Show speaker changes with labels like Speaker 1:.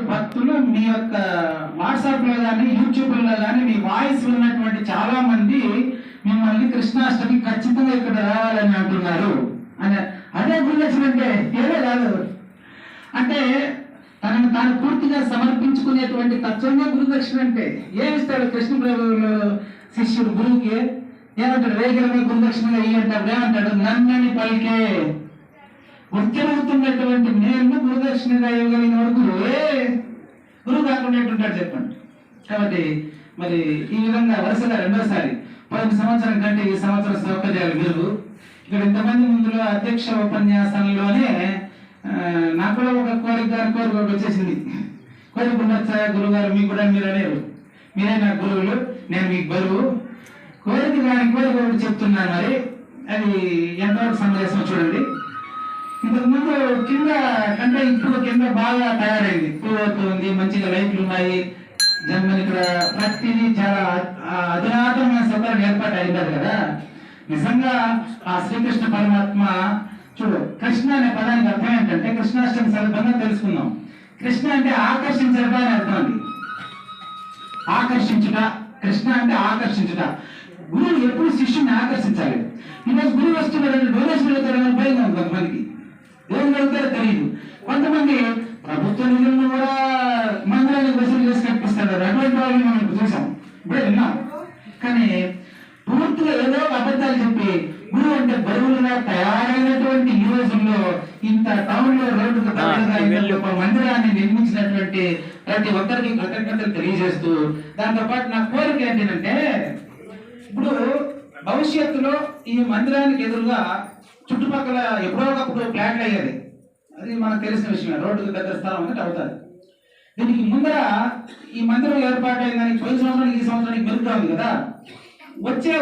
Speaker 1: భక్తులు మీ యొక్క వాట్సాప్లో కానీ యూట్యూబ్లో కానీ మీ వాయిస్ ఉన్నటువంటి చాలా మంది మిమ్మల్ని కృష్ణాష్టమి ఖచ్చితంగా ఇక్కడ రావాలని అంటున్నారు. అని అదే గురుదక్షిణ అంటే ఏమే కాదు. అంటే తనను తాను పూర్తిగా సమర్పించుకునేటువంటి తత్వంగా గురుదక్షిణ అంటే ఏమిస్తాడు కృష్ణ ప్రభువులు శిష్యుడు గురువుకి? ఏమంటాడు? వేగరమే గురుదక్షిణగా ఇయ్యంటాడు ఏమంటాడు? నన్నని పలికే ఉద్యమవుతున్నటువంటి నేను గురుదక్షిణగా ఇవ్వగలిగిన వాడు గురువే ఎట్లుంటాడు చెప్పండి. కాబట్టి మరి ఈ విధంగా వరుసగా రెండోసారి పోయిన సంవత్సరం కంటే ఈ సంవత్సరం సౌకర్యాలు మెరుగు ఇక్కడ ఇంతమంది ముందులో అధ్యక్ష ఉపన్యాసంలోనే నాకు కూడా ఒక కోరిక కోరిక ఒకటి వచ్చేసింది. కోరిక ఉండొచ్చా గురుగారు మీకు కూడా మీరు అనేరు. మీరే నా గురువులు నేను మీకు బరువు. కోరిక కానీ కోరిక ఒకటి చెప్తున్నాను మరి. అది ఎంతవరకు సందేశం చూడండి. కింద కంటే ఇప్పుడు కింద బాగా తయారైంది. ఎక్కువ ఉంది మంచిగా లైట్లు ఉన్నాయి. జన్మని ఇక్కడ ప్రతిదీ చాలా అధునాతనమైన సభలు సౌకర్యం ఏర్పాటు అయినది కదా. నిజంగా ఆ శ్రీకృష్ణ పరమాత్మ చూడు కృష్ణ అనే పదానికి అర్థం ఏంటంటే కృష్ణాష్టమి సందర్భంగా తెలుసుకుందాం. కృష్ణ అంటే ఆకర్షించడం అని అర్థం అది. ఆకర్షించుట కృష్ణ అంటే ఆకర్షించుట. గురువు ఎప్పుడు శిష్యుని ఆకర్షించాలి? ఈరోజు గురువు వస్తున్నాడు డొనేషన్ వెళ్తారని భయం ఉంది కొంతమందికి? ఏం వెళ్తారో తెలియదు కొంతమంది ప్రభుత్వ నిధులను కూడా మందిరానికి వసూలు చేసి కనిపిస్తారు అటువంటి వాళ్ళని మనం చూసాం. ఇప్పుడే విన్నాం. కానీ పూర్తిగా ఏదో ఒక అబద్ధాలు చెప్పి గురువు అంటే బరువులుగా తయారైనటువంటి ఈ రోజుల్లో ఇంత టౌన్లో రోడ్డుకు గొప్ప మందిరాన్ని నిర్మించినటువంటి ప్రతి ఒక్కరికి కృతజ్ఞతలు తెలియజేస్తూ దాంతో పాటు నా కోరిక ఏంటంటే ఇప్పుడు భవిష్యత్తులో ఈ మందిరానికి ఎదురుగా చుట్టుపక్కల ఎప్పుడో ఒకప్పుడు ప్లాట్లు అయ్యేది అది మనకు తెలిసిన విషయం రోడ్డుకు పెద్ద స్థలం అనేది అవుతుంది. దీనికి ముందర ఈ మందిరం ఏర్పాటైందని పోయిన సంవత్సరానికి ఈ సంవత్సరానికి మెరుగుతా ఉంది కదా. వచ్చే